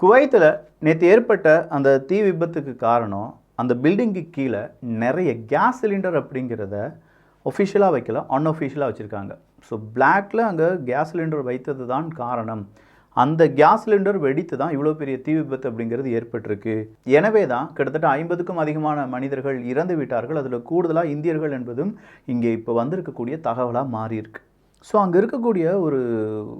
குவைத்தில் நேற்று ஏற்பட்ட அந்த தீ விபத்துக்கு காரணம் அந்த பில்டிங்க்கு கீழே நிறைய கேஸ் சிலிண்டர் அப்படிங்கிறத ஒஃபிஷியலாக வைக்கல அன்ஒஃபிஷியலாக வச்சுருக்காங்க. ஸோ பிளாக்ல அங்கே கேஸ் சிலிண்டர் வைத்தது தான் காரணம். அந்த கேஸ் சிலிண்டர் வெடித்து தான் இவ்வளோ பெரிய தீ விபத்து அப்படிங்கிறது ஏற்பட்டிருக்கு. எனவே தான் கிட்டத்தட்ட ஐம்பதுக்கும் அதிகமான மனிதர்கள் இறந்து விட்டார்கள். அதில் கூடுதலாக இந்தியர்கள் என்பதும் இங்கே இப்போ வந்திருக்கக்கூடிய தகவலாக மாறியிருக்கு. ஸோ அங்கே இருக்கக்கூடிய ஒரு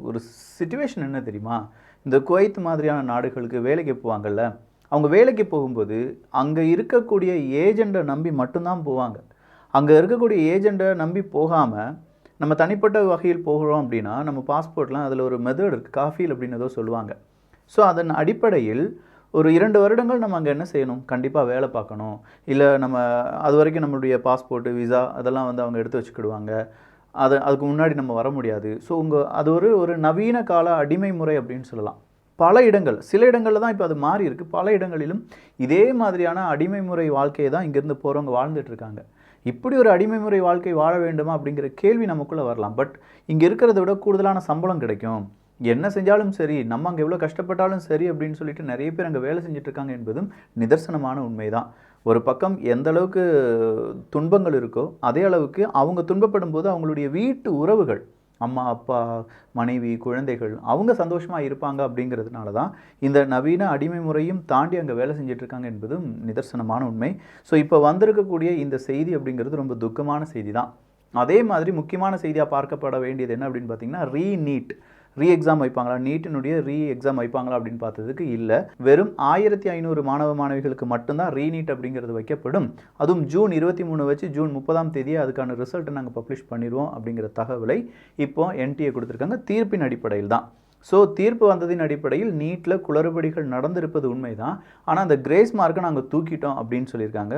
ஒரு சுச்சுவேஷன் என்ன தெரியுமா? இந்த குவைத் மாதிரியான நாடுகளுக்கு வேலைக்கு போவாங்கள்ல அவங்க வேலைக்கு போகும்போது அங்கே இருக்கக்கூடிய ஏஜெண்டை நம்பி மட்டும்தான் போவாங்க. அங்கே இருக்கக்கூடிய ஏஜெண்ட்டை நம்பி போகாமல் நம்ம தனிப்பட்ட வகையில் போகிறோம் அப்படின்னா நம்ம பாஸ்போர்ட்லாம் அதில் ஒரு மெத்தட் இருக்குது காஃபில் அப்படின்னு ஏதோ சொல்லுவாங்க. ஸோ அதன் அடிப்படையில் ஒரு இரண்டு வருடங்கள் நம்ம அங்கே என்ன செய்யணும்? கண்டிப்பாக வேலை பார்க்கணும். இல்லை நம்ம அது வரைக்கும் நம்மளுடைய பாஸ்போர்ட்டு விசா அதெல்லாம் வந்து அவங்க எடுத்து வச்சுக்கிடுவாங்க. அது அதுக்கு முன்னாடி நம்ம வர முடியாது. ஸோ உங்கள் அது ஒரு ஒரு நவீன கால அடிமை முறை அப்படின்னு சொல்லலாம். பல இடங்கள் சில இடங்களில் தான் இப்போ அது மாறி இருக்கு. பல இடங்களிலும் இதே மாதிரியான அடிமை முறை வாழ்க்கையை தான் இங்கேருந்து போகிறவங்க வாழ்ந்துட்டுருக்காங்க இப்படி ஒரு அடிமை முறை வாழ்க்கை வாழ வேண்டுமா அப்படிங்கிற கேள்வி நமக்குள்ளே வரலாம். பட் இங்கே இருக்கிறத விட கூடுதலான சம்பளம் கிடைக்கும். என்ன செஞ்சாலும் சரி நம்ம அங்கே எவ்வளோ கஷ்டப்பட்டாலும் சரி அப்படின்னு சொல்லிட்டு நிறைய பேர் அங்கே வேலை செஞ்சுட்ருக்காங்க என்பதும் நிதர்சனமான உண்மை தான் ஒரு பக்கம் எந்த அளவுக்கு துன்பங்கள் இருக்கோ அதே அளவுக்கு அவங்க துன்பப்படும் போது அவங்களுடைய வீட்டு உறவுகள் அம்மா அப்பா மனைவி குழந்தைகள் அவங்க சந்தோஷமாக இருப்பாங்க அப்படிங்கிறதுனால தான் இந்த நவீன அடிமை முறையும் தாண்டி அங்கே வேலை செஞ்சிட்ருக்காங்க என்பதும் நிதர்சனமான உண்மை. ஸோ இப்போ வந்திருக்கக்கூடிய இந்த செய்தி அப்படிங்கிறது ரொம்ப துக்கமான செய்தி தான். அதே மாதிரி முக்கியமான செய்தியாக பார்க்கப்பட வேண்டியது என்ன அப்படின்னு பார்த்தீங்கன்னா ரீ நீட் ரீ எக்ஸாம் வைப்பாங்களா? நீட்டினுடைய ரீ எக்ஸாம் வைப்பாங்களா அப்படின்னு பார்த்ததுக்கு இல்லை. வெறும் ஆயிரத்தி ஐநூறு மாணவ மாணவிகளுக்கு மட்டும்தான் ரீ நீட் அப்படிங்கிறது வைக்கப்படும். அதுவும் ஜூன் இருபத்தி மூணு வச்சு ஜூன் முப்பதாம் தேதி அதுக்கான ரிசல்ட்டை நாங்கள் பப்ளிஷ் பண்ணிடுவோம் அப்படிங்கிற தகவலை இப்போ என்டிஏ கொடுத்துருக்காங்க. தீர்ப்பின் அடிப்படையில் தான். ஸோ தீர்ப்பு வந்ததின் அடிப்படையில் நீட்டில் குளறுபடிகள் நடந்திருப்பது உண்மைதான். ஆனால் அந்த கிரேஸ் மார்க்கை நாங்கள் தூக்கிட்டோம் அப்படின்னு சொல்லியிருக்காங்க.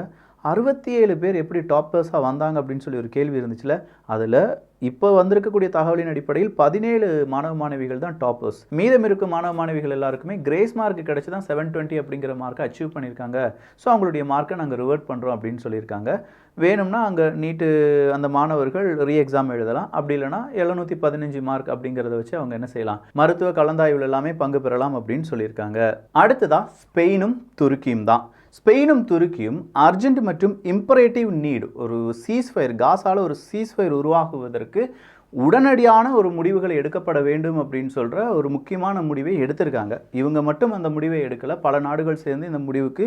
அறுபத்தி ஏழு பேர் எப்படி டாப்பர்ஸாக வந்தாங்க அப்படின்னு சொல்லி ஒரு கேள்வி இருந்துச்சுல அதில் இப்போ வந்திருக்கக்கூடிய தகவலின் அடிப்படையில் பதினேழு மாணவ மாணவிகள் தான் டாப்பர்ஸ். மீதம் இருக்கும் மாணவ மாணவிகள் எல்லாருக்குமே கிரேஸ் மார்க் கிடச்சி தான் செவன் டுவெண்ட்டி அப்படிங்கிற மார்க்கை அச்சீவ் பண்ணியிருக்காங்க. ஸோ அவங்களுடைய மார்க்கை நாங்கள் ரிவர்ட் பண்ணுறோம் அப்படின்னு சொல்லியிருக்காங்க. வேணும்னா அங்கே நீட்டு அந்த மாணவர்கள் ரீ எக்ஸாம் எழுதலாம். அப்படி இல்லைனா எழுநூற்றி பதினஞ்சு மார்க் அப்படிங்கிறத வச்சு அவங்க என்ன செய்யலாம்? மருத்துவ கலந்தாய்வில் எல்லாமே பங்கு பெறலாம் அப்படின்னு சொல்லியிருக்காங்க. அடுத்ததாக ஸ்பெயினும் துருக்கியும் தான். ஸ்பெயினும் துருக்கியும் அர்ஜென்ட் மற்றும் இம்பரேட்டிவ் நீடு ஒரு சீஸ்ஃபயர் காசால் ஒரு சீஸ்ஃபயர் உருவாகுவதற்கு உடனடியான ஒரு முடிவுகள் எடுக்கப்பட வேண்டும் அப்படின்னு சொல்கிற ஒரு முக்கியமான முடிவை எடுத்திருக்காங்க. இவங்க மட்டும் அந்த முடிவை எடுக்கல. பல நாடுகள் சேர்ந்து இந்த முடிவுக்கு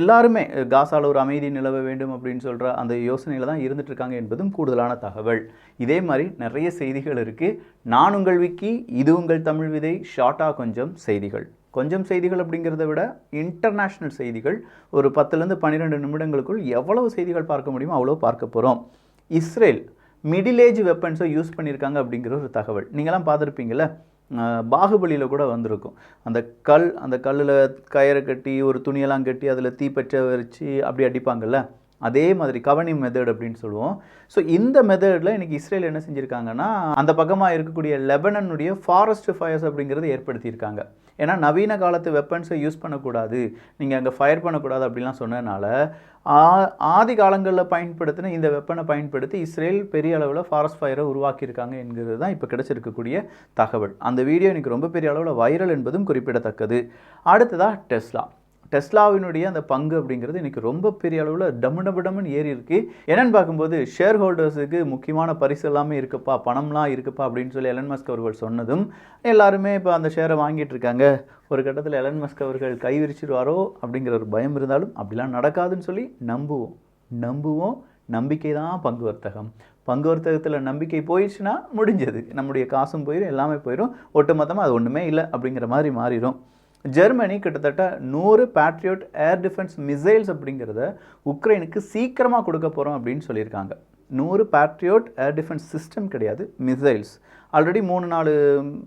எல்லாருமே காசால் ஒரு அமைதி நிலவ வேண்டும் அப்படின்னு சொல்கிற அந்த யோசனையில் தான் இருந்துட்டு இருக்காங்க என்பதும் கூடுதலான தகவல். இதே மாதிரி நிறைய செய்திகள் இருக்குது நான் உங்கள் விக்கி இது உங்கள் தமிழ் விதை ஷார்ட்டாக கொஞ்சம் செய்திகள். கொஞ்சம் செய்திகள் அப்படிங்கிறத விட இன்டர்நேஷ்னல் செய்திகள் ஒரு பத்துலேருந்து பன்னிரெண்டு நிமிடங்களுக்குள் எவ்வளவு செய்திகள் பார்க்க முடியுமோ அவ்வளோ பார்க்க போகிறோம் இஸ்ரேல் மிடில் ஏஜ் வெப்பன்ஸை யூஸ் பண்ணியிருக்காங்க அப்படிங்கிற ஒரு தகவல். நீங்களாம் பார்த்துருப்பீங்கள்ல பாகுபலியில் கூட வந்திருக்கும். அந்த கல் அந்த கல்லில் கயிறை கட்டி ஒரு துணியெல்லாம் கட்டி அதில் தீப்பற்ற வச்சு அப்படி அடிப்பாங்கள்ல அதே மாதிரி கவனி மெத்தட் அப்படின்னு சொல்லுவோம். ஸோ இந்த மெத்தடில் இன்றைக்கி இஸ்ரேல் என்ன செஞ்சுருக்காங்கன்னா அந்த பக்கமாக இருக்கக்கூடிய லெபனனுடைய ஃபாரஸ்ட் ஃபயர்ஸ் அப்படிங்கிறது ஏற்படுத்தியிருக்காங்க. ஏன்னா நவீன காலத்து வெப்பன்ஸை யூஸ் பண்ணக்கூடாது. நீங்கள் அங்கே ஃபயர் பண்ணக்கூடாது அப்படிலாம் சொன்னதுனால ஆதி காலங்களில் பயன்படுத்தின இந்த வெப்பனை பயன்படுத்தி இஸ்ரேல் பெரிய அளவில் ஃபாரஸ்ட் ஃபயரை உருவாக்கியிருக்காங்க என்கிறது தான் இப்போ கிடச்சிருக்கக்கூடிய தகவல். அந்த வீடியோ எனக்கு ரொம்ப பெரிய அளவில் வைரல் என்பதும் குறிப்பிடத்தக்கது. அடுத்ததாக டெஸ்லா. டெஸ்லாவினுடைய அந்த பங்கு அப்படிங்கிறது இன்றைக்கி ரொம்ப பெரிய அளவில் டம்மு டம்மு டம்முன்னு ஏறி இருக்கு. என்னன்னு பார்க்கும்போது ஷேர் ஹோல்டர்ஸுக்கு முக்கியமான பரிசு எல்லாமே இருக்குப்பா பணம்லாம் இருக்குப்பா அப்படின்னு சொல்லி எலன் மஸ்க் அவர்கள் சொன்னதும் எல்லாருமே இப்போ அந்த ஷேரை வாங்கிட்டு இருக்காங்க. ஒரு கட்டத்தில் எலன் மஸ்க் அவர்கள் கை விரிச்சிருவாரோ அப்படிங்கிற ஒரு பயம் இருந்தாலும் அப்படிலாம் நடக்காதுன்னு சொல்லி நம்புவோம். நம்புவோம். நம்பிக்கை தான் பங்கு வர்த்தகம். பங்கு வர்த்தகத்தில் நம்பிக்கை போயிடுச்சுன்னா முடிஞ்சது. நம்முடைய காசும் போயிடும் எல்லாமே போயிடும் ஒட்டுமொத்தமாக அது ஒன்றுமே இல்லை அப்படிங்கிற மாதிரி மாறிடும் ஜெர்மனி கிட்டத்தட்ட நூறு பேட்ரியோட் ஏர் டிஃபென்ஸ் மிசைல்ஸ் அப்படிங்கிறத உக்ரைனுக்கு சீக்கிரமாக கொடுக்க போகிறோம் அப்படின்னு சொல்லியிருக்காங்க. நூறு பேட்ரியோட் ஏர் டிஃபென்ஸ் சிஸ்டம் கிடையாது மிசைல்ஸ் ஆல்ரெடி மூணு நாலு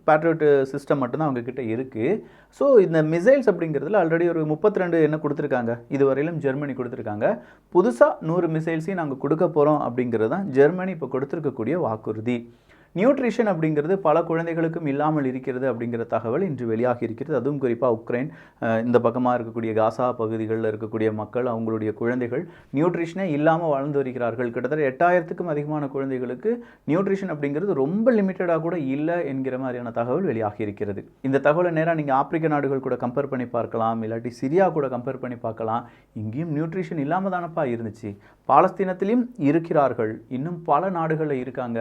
பேட்ரியோட் சிஸ்டம் மட்டும்தான் அவங்கக்கிட்ட இருக்குது ஸோ இந்த மிசைல்ஸ் அப்படிங்கிறதுல ஆல்ரெடி ஒரு முப்பத்தி ரெண்டு என்ன கொடுத்துருக்காங்க? இதுவரையிலும் ஜெர்மனி கொடுத்துருக்காங்க. புதுசாக நூறு மிசைல்ஸையும் நாங்கள் கொடுக்க போகிறோம் அப்படிங்கிறது தான் ஜெர்மனி இப்போ கொடுத்துருக்கக்கூடிய வாக்குறுதி. நியூட்ரிஷன் அப்படிங்கிறது பல குழந்தைகளுக்கும் இல்லாமல் இருக்கிறது அப்படிங்கிற தகவல் இன்று வெளியாகி இருக்கிறது. அதுவும் குறிப்பாக உக்ரைன் இந்த பக்கமாக இருக்கக்கூடிய காசா பகுதிகளில் இருக்கக்கூடிய மக்கள் அவங்களுடைய குழந்தைகள் நியூட்ரிஷனே இல்லாமல் வாழ்ந்து வருகிறார்கள். கிட்டத்தட்ட எட்டாயிரத்துக்கும் அதிகமான குழந்தைகளுக்கு நியூட்ரிஷன் அப்படிங்கிறது ரொம்ப லிமிட்டடாக கூட இல்லை என்கிற மாதிரியான தகவல் வெளியாகி இருக்கிறது. இந்த தகவலை நேராக நீங்கள் ஆப்பிரிக்க நாடுகள் கூட கம்பேர் பண்ணி பார்க்கலாம் இல்லாட்டி சிரியா கூட கம்பேர் பண்ணி பார்க்கலாம். இங்கேயும் நியூட்ரிஷன் இல்லாமல் தானப்பா இருந்துச்சு. பாலஸ்தீனத்திலையும் இருக்கிறார்கள். இன்னும் பல நாடுகளில் இருக்காங்க.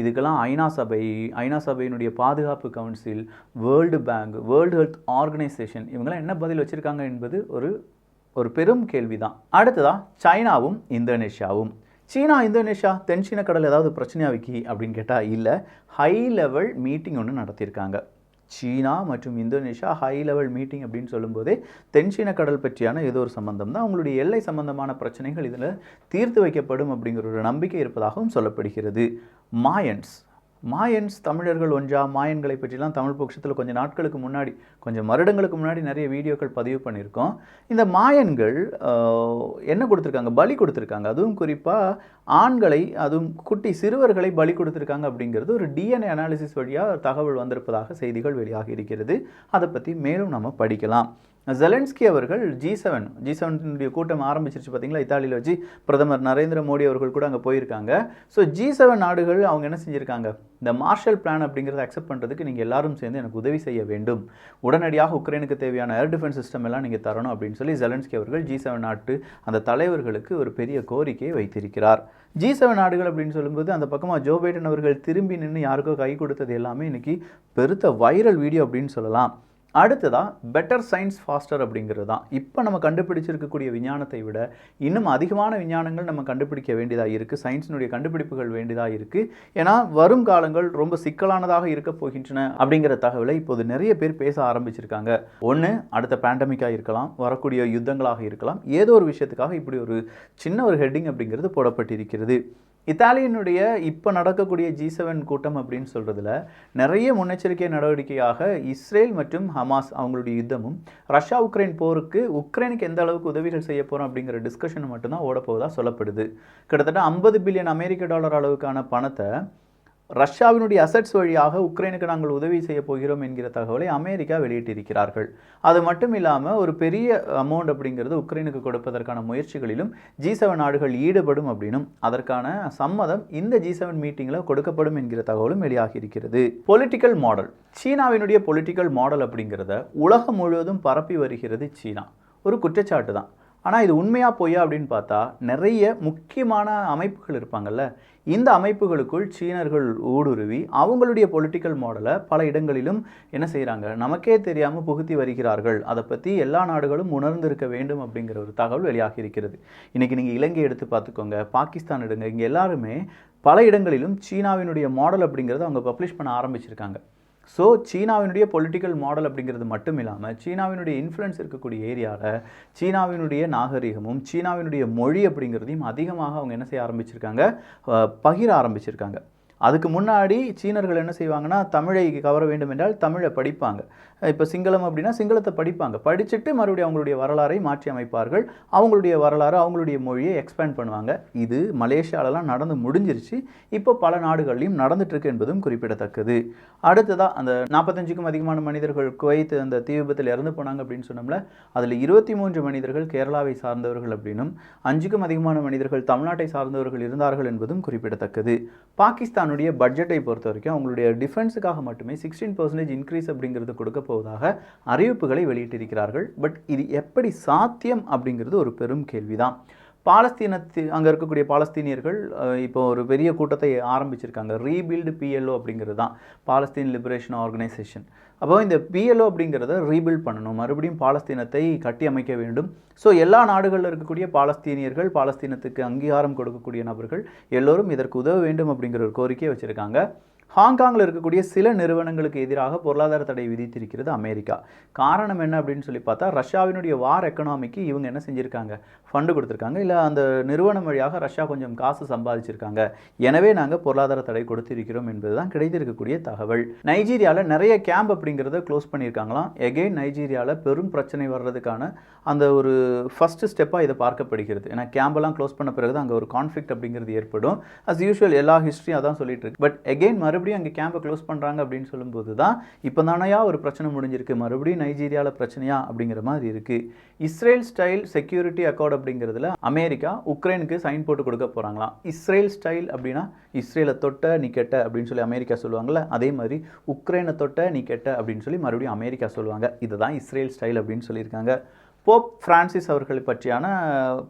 இதுக்கெல்லாம் ஐநா சபை ஐநா சபையினுடைய பாதுகாப்பு council world bank world health organisation இவங்கெல்லாம் என்ன பதில் வச்சுருக்காங்க என்பது ஒரு ஒரு பெரும் கேள்விதான். அடுத்ததாக சைனாவும் இந்தோனேஷியாவும். சீனா இந்தோனேஷியா தென்சீன கடல் ஏதாவது பிரச்சனையாவிக்கி அப்படின்னு கேட்டால் இல்லை. ஹை லெவல் மீட்டிங் ஒன்று நடத்தியிருக்காங்க சீனா மற்றும் இந்தோனேஷியா ஹை லெவல் மீட்டிங் அப்படின்னு சொல்லும்போதே தென்சீன கடல் பற்றியான ஏதோ ஒரு சம்பந்தம் தான் அவங்களுடைய எல்லை சம்பந்தமான பிரச்சனைகள் இதில் தீர்த்து வைக்கப்படும் அப்படிங்கிற ஒரு நம்பிக்கை இருப்பதாகவும் சொல்லப்படுகிறது. மாயன்ஸ் மாயன்ஸ் தமிழர்கள் ஒன்றா மாயன்களை பற்றிலாம் தமிழ் பட்சத்தில் கொஞ்சம் நாட்களுக்கு முன்னாடி கொஞ்சம் வருடங்களுக்கு முன்னாடி நிறைய வீடியோக்கள் பதிவு பண்ணியிருக்கோம். இந்த மாயன்கள் என்ன கொடுத்துருக்காங்க? பலி கொடுத்துருக்காங்க. அதுவும் குறிப்பாக ஆண்களை அதுவும் குட்டி சிறுவர்களை பலி கொடுத்துருக்காங்க அப்படிங்கிறது ஒரு டிஎன்ஏ அனாலிசிஸ் வழியாக தகவல் வந்திருப்பதாக செய்திகள் வெளியாகி இருக்கிறது. அதை பற்றி மேலும் நம்ம படிக்கலாம். ஜெலன்ஸ்கி அவர்கள் ஜி செவன் ஜி செவனுடைய கூட்டம் ஆரம்பிச்சிருச்சு பார்த்தீங்களா இத்தாலியில் வச்சு பிரதமர் நரேந்திர மோடி அவர்கள் கூட அங்கே போயிருக்காங்க. ஸோ ஜி செவன் நாடுகள் அவங்க என்ன செஞ்சுருக்காங்க? இந்த மார்ஷல் பிளான் அப்படிங்கிறத அக்செப்ட் பண்ணுறதுக்கு நீங்கள் எல்லாரும் சேர்ந்து எனக்கு உதவி செய்ய வேண்டும். உடனடியாக உக்ரைனுக்கு தேவையான ஏர் டிஃபென்ஸ் சிஸ்டம் எல்லாம் நீங்கள் தரணும் அப்படின்னு சொல்லி ஜெலன்ஸ்கி அவர்கள் ஜி செவன் நாட்டு அந்த தலைவர்களுக்கு ஒரு பெரிய கோரிக்கையை வைத்திருக்கிறார். ஜி செவன் நாடுகள் அப்படின்னு சொல்லும்போது அந்த பக்கமாக ஜோ பைடன் அவர்கள் திரும்பி நின்று யாருக்கோ கை கொடுத்தது எல்லாமே இன்றைக்கி பெருத்த வைரல் வீடியோ அப்படின்னு சொல்லலாம். அடுத்ததாக பெட்டர் சயின்ஸ் ஃபாஸ்டர் அப்படிங்கிறது தான். இப்போ நம்ம கண்டுபிடிச்சிருக்கக்கூடிய விஞ்ஞானத்தை விட இன்னும் அதிகமான விஞ்ஞானங்கள் நம்ம கண்டுபிடிக்க வேண்டியதாக இருக்குது சயின்ஸினுடைய கண்டுபிடிப்புகள் வேண்டியதாக இருக்குது ஏன்னா வரும் காலங்கள் ரொம்ப சிக்கலானதாக இருக்க போகின்றன அப்படிங்கிற தகவலை இப்போது நிறைய பேர் பேச ஆரம்பிச்சிருக்காங்க. ஒன்று அடுத்த பேண்டமிக்காக இருக்கலாம் வரக்கூடிய யுத்தங்களாக இருக்கலாம். ஏதோ ஒரு விஷயத்துக்காக இப்படி ஒரு சின்ன ஒரு ஹெட்டிங் அப்படிங்கிறது போடப்பட்டிருக்கிறது. இத்தாலியனுடைய இப்போ நடக்கக்கூடிய ஜி செவன் கூட்டம் அப்படின்னு சொல்கிறதுல நிறைய முன்னெச்சரிக்கை நடவடிக்கையாக இஸ்ரேல் மற்றும் ஹமாஸ் அவங்களுடைய யுத்தமும் ரஷ்யா உக்ரைன் போருக்கு உக்ரைனுக்கு எந்த அளவுக்கு உதவிகள் செய்ய போகிறோம் அப்படிங்கிற டிஸ்கஷன் மட்டும்தான் ஓடப்போவதாக சொல்லப்படுது. கிட்டத்தட்ட ஐம்பது பில்லியன் அமெரிக்க டாலர் அளவுக்கான பணத்தை ரஷ்யாவினுடைய அசட்ஸ் வழியாக உக்ரைனுக்கு நாங்கள் உதவி செய்ய போகிறோம் என்கிற தகவலை அமெரிக்கா வெளியிட்டிருக்கிறார்கள். அது மட்டும் இல்லாமல் ஒரு பெரிய அமௌண்ட் அப்படிங்கிறது உக்ரைனுக்கு கொடுப்பதற்கான முயற்சிகளிலும் ஜி செவன் நாடுகள் ஈடுபடும் அப்படின்னும் அதற்கான சம்மதம் இந்த ஜி செவன் மீட்டிங்கில் கொடுக்கப்படும் என்கிற தகவலும் வெளியாகி இருக்கிறது பொலிட்டிக்கல் மாடல் சீனாவினுடைய பொலிட்டிக்கல் மாடல் அப்படிங்கிறத உலகம் முழுவதும் பரப்பி வருகிறது சீனா. ஒரு குற்றச்சாட்டு தான் ஆனால் இது உண்மையாக பொய்யா அப்படின்னு பார்த்தா நிறைய முக்கியமான அமைப்புகள் இருப்பாங்கல்ல. இந்த அமைப்புகளுக்குள் சீனர்கள் ஊடுருவி அவங்களுடைய பொலிட்டிக்கல் மாடலை பல இடங்களிலும் என்ன செய்கிறாங்க நமக்கே தெரியாமல் புகுத்தி வருகிறார்கள். அதை பற்றி எல்லா நாடுகளும் உணர்ந்திருக்க வேண்டும் அப்படிங்கிற ஒரு தகவல் வெளியாகி இருக்கிறது. இன்றைக்கி நீங்கள் இலங்கை எடுத்து பார்த்துக்கோங்க பாகிஸ்தான் எடுங்க இங்கே எல்லாருமே பல இடங்களிலும் சீனாவினுடைய மாடல் அப்படிங்கிறத அவங்க பப்ளிஷ் பண்ண ஆரம்பிச்சிருக்காங்க. ஸோ சீனாவினுடைய பொலிட்டிக்கல் மாடல் அப்படிங்கிறது மட்டும் இல்லாமல் சீனாவினுடைய இன்ஃப்ளூயன்ஸ் இருக்கக்கூடிய ஏரியாவில் சீனாவினுடைய நாகரிகமும் சீனாவினுடைய மொழி அப்படிங்கிறதையும் அதிகமாக அவங்க என்ன செய்ய ஆரம்பிச்சிருக்காங்க? பகிர ஆரம்பிச்சிருக்காங்க. அதுக்கு முன்னாடி சீனர்கள் என்ன செய்வாங்கன்னா தமிழை கவர வேண்டும் என்றால் தமிழை படிப்பாங்க. இப்போ சிங்களம் அப்படின்னா சிங்களத்தை படிப்பாங்க. படிச்சுட்டு மறுபடியும் அவங்களுடைய வரலாறை மாற்றி அமைப்பார்கள். அவங்களுடைய வரலாறு அவங்களுடைய மொழியை எக்ஸ்பேண்ட் பண்ணுவாங்க. இது மலேசியாலலாம் நடந்து முடிஞ்சிருச்சு. இப்போ பல நாடுகள்லையும் நடந்துட்டுருக்கு என்பதும் குறிப்பிடத்தக்கது. அடுத்ததாக அந்த நாற்பத்தஞ்சுக்கும் அதிகமான மனிதர்கள் குவைத்து அந்த தீ விபத்தில் இறந்து போனாங்க அப்படின்னு சொன்னோம்ல அதில் இருபத்தி மூன்று மனிதர்கள் கேரளாவை சார்ந்தவர்கள் அப்படின்னும் அஞ்சுக்கும் அதிகமான மனிதர்கள் தமிழ்நாட்டை சார்ந்தவர்கள் இருந்தார்கள் என்பதும் குறிப்பிடத்தக்கது. பாகிஸ்தான் பாகிஸ்தானுடைய பட்ஜெட்டை பொறுத்த வரைக்கும் அவங்களுடைய டிஃபென்ஸுக்காக மட்டுமே சிக்ஸ்டீன் பர்சன்டேஜ் இன்க்ரீஸ் அப்படிங்கிறது கொடுக்க போவதாக அறிவிப்புகளை வெளியிட்டிருக்கிறார்கள். பட் இது எப்படி சாத்தியம் அப்படிங்கிறது ஒரு பெரும் கேள்விதான். பாலஸ்தீனத்து அங்கே இருக்கக்கூடிய பாலஸ்தீனியர்கள் இப்போ ஒரு பெரிய கூட்டத்தை ஆரம்பிச்சிருக்காங்க. ரீபில்டு பிஎல்ஓ அப்படிங்கிறது தான். பாலஸ்தீன் லிபரேஷன் ஆர்கனைசேஷன் அப்போ இந்த பிஎல்ஓ அப்படிங்கிறத ரீபில்ட் பண்ணணும். மறுபடியும் பாலஸ்தீனத்தை கட்டி அமைக்க வேண்டும். ஸோ எல்லா நாடுகளில் இருக்கக்கூடிய பாலஸ்தீனியர்கள் பாலஸ்தீனத்துக்கு அங்கீகாரம் கொடுக்கக்கூடிய நபர்கள் எல்லோரும் இதற்கு உதவ வேண்டும் அப்படிங்கிற ஒரு கோரிக்கையை வச்சுருக்காங்க. ஹாங்காங்கில் இருக்கக்கூடிய சில நிறுவனங்களுக்கு எதிராக பொருளாதார தடை விதித்திருக்கிறது அமெரிக்கா. காரணம் என்ன அப்படின்னு சொல்லி பார்த்தா ரஷ்யாவினுடைய வார் எக்கனாமிக்கு இவங்க என்ன செஞ்சுருக்காங்க? ஃபண்டு கொடுத்துருக்காங்க. இல்லை அந்த நிறுவனம் வழியாக ரஷ்யா கொஞ்சம் காசு சம்பாதிச்சிருக்காங்க. எனவே நாங்கள் பொருளாதார தடை கொடுத்திருக்கிறோம் என்பதுதான் கிடைத்திருக்கக்கூடிய தகவல். நைஜீரியாவில் நிறைய கேம்ப் அப்படிங்கிறத க்ளோஸ் பண்ணியிருக்காங்களாம். எகெயின் நைஜீரியாவில் பெரும் பிரச்சனை வர்றதுக்கான அந்த ஒரு ஃபஸ்ட்டு ஸ்டெப்பாக இதை பார்க்கப்படுகிறது. ஏன்னா கேம்பெல்லாம் க்ளோஸ் பண்ண பிறகு தான் அங்கே ஒரு கான்ஃப்ளிக்ட் அப்படிங்கிறது ஏற்படும். அஸ் யூஷுவல் எல்லா ஹிஸ்ட்ரியும் அதான் சொல்லிட்டு இருக்கு. பட் எகெயின் மறுபடியும் மறுபடியும் அங்கே கேம்பை க்ளோஸ் பண்ணுறாங்க அப்படின்னு சொல்லும்போது தான் இப்போ தானையா ஒரு பிரச்சனை முடிஞ்சிருக்கு? மறுபடியும் நைஜீரியாவில் பிரச்சனையா? அப்படிங்கிற மாதிரி இருக்குது இஸ்ரேல் ஸ்டைல் செக்யூரிட்டி அக்கார்டு அப்படிங்கிறதுல அமெரிக்கா உக்ரைனுக்கு சைன் போட்டு கொடுக்க போகிறாங்களாம் இஸ்ரேல் ஸ்டைல் அப்படின்னா இஸ்ரேலை தொட்ட நீ கெட்ட அப்படின்னு சொல்லி அமெரிக்கா சொல்லுவாங்கள்ல அதே மாதிரி உக்ரைனை தொட்ட நீ கெட்ட அப்படின்னு சொல்லி மறுபடியும் அமெரிக்கா சொல்லுவாங்க. இதுதான் இஸ்ரேல் ஸ்டைல் அப்படின்னு சொல்லியிருக்காங்க. போப் ஃப்ரான்சிஸ் அவர்களை பற்றியான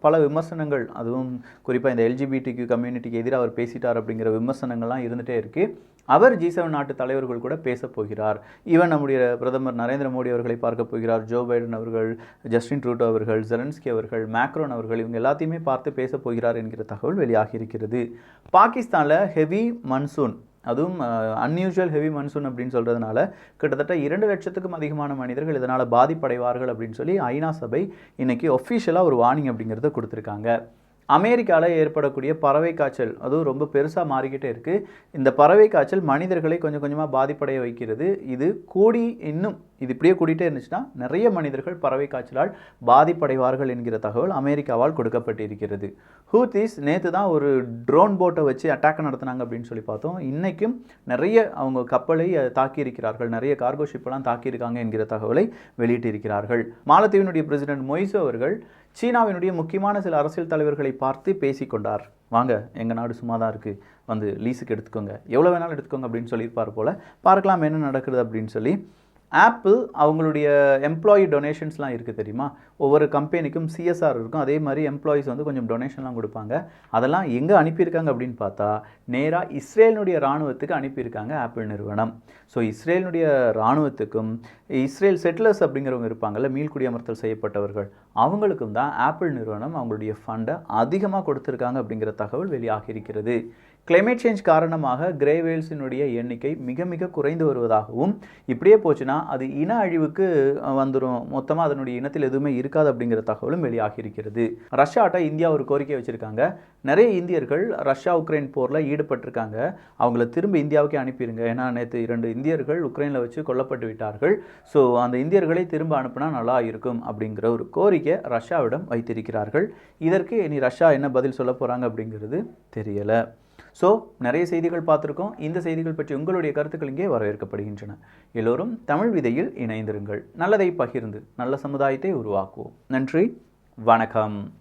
பல விமர்சனங்கள் அதுவும் குறிப்பாக இந்த எல்ஜிபிடிக்கு கம்யூனிட்டிக்கு எதிராக அவர் பேசிட்டார் அப்படிங்கிற விமர்சனங்கள்லாம் இருந்துகிட்டே இருக்குது அவர் ஜி செவன் நாட்டு தலைவர்கள் கூட பேச போகிறார். ஈவன் நம்முடைய பிரதமர் நரேந்திர மோடி அவர்களை பார்க்க போகிறார். ஜோ பைடன் அவர்கள் ஜஸ்டின் ட்ரூட்டோ அவர்கள் ஜெலன்ஸ்கி அவர்கள் மேக்ரோன் அவர்கள் இவங்க எல்லாத்தையுமே பார்த்து பேச போகிறார் என்கிற தகவல் வெளியாகி இருக்கிறது. பாகிஸ்தானில் ஹெவி மன்சூன் அதுவும் அன்யூஷுவல் ஹெவி மன்சூன் அப்படின்னு சொல்கிறதுனால கிட்டத்தட்ட இரண்டு லட்சத்துக்கும் அதிகமான மனிதர்கள் இதனால் பாதிப்படைவார்கள் அப்படின்னு சொல்லி ஐநா சபை இன்றைக்கி ஒஃபிஷியலாக ஒரு வார்னிங் அப்படிங்கிறத கொடுத்துருக்காங்க. அமெரிக்காவில் ஏற்படக்கூடிய பறவை காய்ச்சல் அதுவும் ரொம்ப பெருசாக மாறிக்கிட்டே இருக்குது இந்த பறவை காய்ச்சல் மனிதர்களை கொஞ்சம் கொஞ்சமாக பாதிப்படைய வைக்கிறது. இது கூடி இன்னும் இது இப்படியே கூடிட்டே இருந்துச்சுன்னா நிறைய மனிதர்கள் பறவை காய்ச்சலால் பாதிப்படைவார்கள் என்கிற தகவல் அமெரிக்காவால் கொடுக்கப்பட்டிருக்கிறது. ஹூத்திஸ் நேற்று தான் ஒரு ட்ரோன் போட்டை வச்சு அட்டாக் நடத்தினாங்க அப்படின்னு சொல்லி பார்த்தோம். இன்றைக்கும் நிறைய அவங்க கப்பலை தாக்கியிருக்கிறார்கள். நிறைய கார்கோ ஷிப்பெல்லாம் தாக்கியிருக்காங்க என்கிற தகவலை வெளியிட்டிருக்கிறார்கள். மாலத்தீவினுடைய பிரசிடென்ட் மொய்சோ அவர்கள் சீனாவினுடைய முக்கியமான சில அரசியல் தலைவர்களை பார்த்து பேசிக்கொண்டார் வாங்க எங்கள் நாடு சும்மா தான் இருக்குது வந்து லீஸுக்கு எடுத்துக்கோங்க. எவ்வளோ வேணாலும் எடுத்துக்கோங்க அப்படின்னு சொல்லியிருப்பார் போல். பார்க்கலாம் என்ன நடக்குது அப்படின்னு சொல்லி ஆப்பிள் அவங்களுடைய எம்ப்ளாயி டொனேஷன்ஸ்லாம் இருக்குது தெரியுமா? ஒவ்வொரு கம்பெனிக்கும் சிஎஸ்ஆர் இருக்கும். அதே மாதிரி எம்ப்ளாயீஸ் வந்து கொஞ்சம் டொனேஷன்லாம் கொடுப்பாங்க. அதெல்லாம் எங்கே அனுப்பியிருக்காங்க அப்படின்னு பார்த்தா நேராக இஸ்ரேலினுடைய இராணுவத்துக்கு அனுப்பியிருக்காங்க ஆப்பிள் நிறுவனம். ஸோ இஸ்ரேலினுடைய இராணுவத்துக்கும் இஸ்ரேல் செட்டிலர்ஸ் அப்படிங்கிறவங்க இருப்பாங்கல்ல மீள்குடியமர்த்தல் செய்யப்பட்டவர்கள் அவங்களுக்கும் தான் ஆப்பிள் நிறுவனம் அவங்களுடைய ஃபண்டை அதிகமாக கொடுத்துருக்காங்க அப்படிங்கிற தகவல் வெளியாகியிருக்கிறது. கிளைமேட் சேஞ்ச் காரணமாக கிரே வேல்ஸினுடைய எண்ணிக்கை மிக மிக குறைந்து வருவதாகவும் இப்படியே போச்சுன்னா அது இன அழிவுக்கு வந்துடும் மொத்தமாக அதனுடைய இனத்தில் எதுவுமே இருக்காது அப்படிங்கிற தகவலும் வெளியாகி இருக்கிறது ரஷ்யாட்ட இந்தியா ஒரு கோரிக்கை வச்சுருக்காங்க. நிறைய இந்தியர்கள் ரஷ்யா உக்ரைன் போரில் ஈடுபட்டிருக்காங்க. அவங்கள திரும்ப இந்தியாவுக்கே அனுப்பிடுங்க ஏன்னா நேற்று இரண்டு இந்தியர்கள் உக்ரைனில் வச்சு கொல்லப்பட்டு விட்டார்கள். ஸோ அந்த இந்தியர்களை திரும்ப அனுப்பினா நல்லா இருக்கும் அப்படிங்கிற ஒரு கோரிக்கை ரஷ்யாவிடம் வைத்திருக்கிறார்கள். இதற்கு இனி ரஷ்யா என்ன பதில் சொல்ல போகிறாங்க அப்படிங்கிறது தெரியலை. ஸோ நிறைய செய்திகள் பார்த்துருக்கோம். இந்த செய்திகள் பற்றி உங்களுடைய கருத்துக்கள் இங்கே வரவேற்கப்படுகின்றன. எல்லோரும் தமிழ் விதையில் இணைந்திருங்கள். நல்லதை பகிர்ந்து நல்ல சமுதாயத்தை உருவாக்குவோம். நன்றி வணக்கம்.